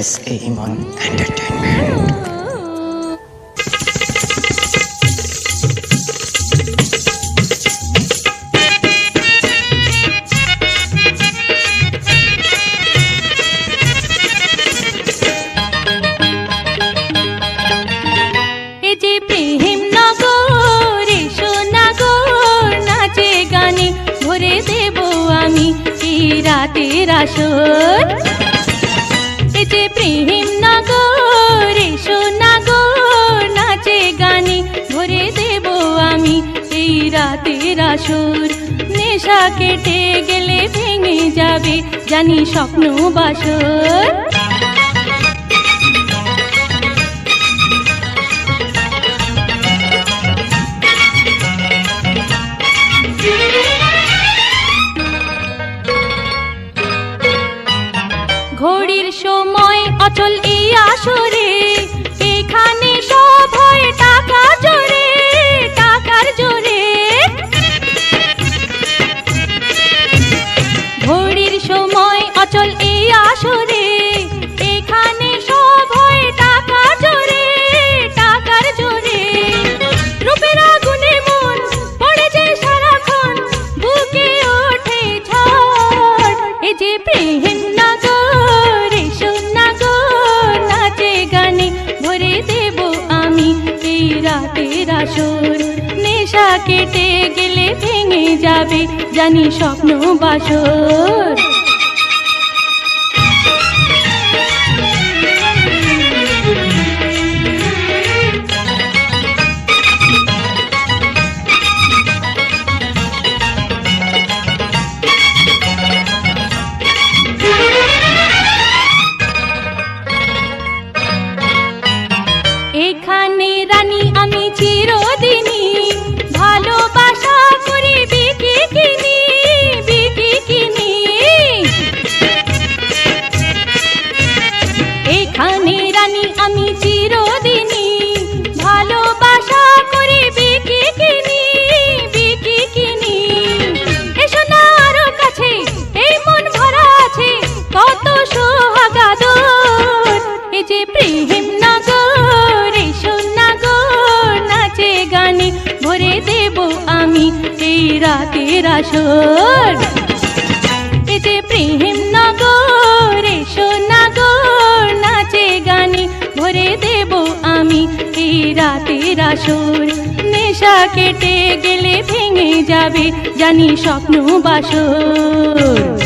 S A Emon entertainment এ যে প্রেম নগর, এসো নাগর, নাচে গানে ভরে দেব আমি এই রাতের আসর। যে প্রেম নাগর, এসো নাগর, নাচে গানে ভরে দেব আমি এই রাতের আসর। নেশা কেটে গেলে ভেঙে যাবে, জানি স্বপ্ন বাসর। অচল এই আসরে আসর নেশা কেটে গেলে ভেঙে যাবে জানি স্বপ্ন বাসর। এখানে রানী আমি এই রাতের আসর। এতে প্রেম নগর, এসো নাগর, নাচে গানে ভরে দেব আমি এই রাতের আসর। নেশা কেটে গেলে ভেঙে যাবে জানি স্বপ্ন বাসর।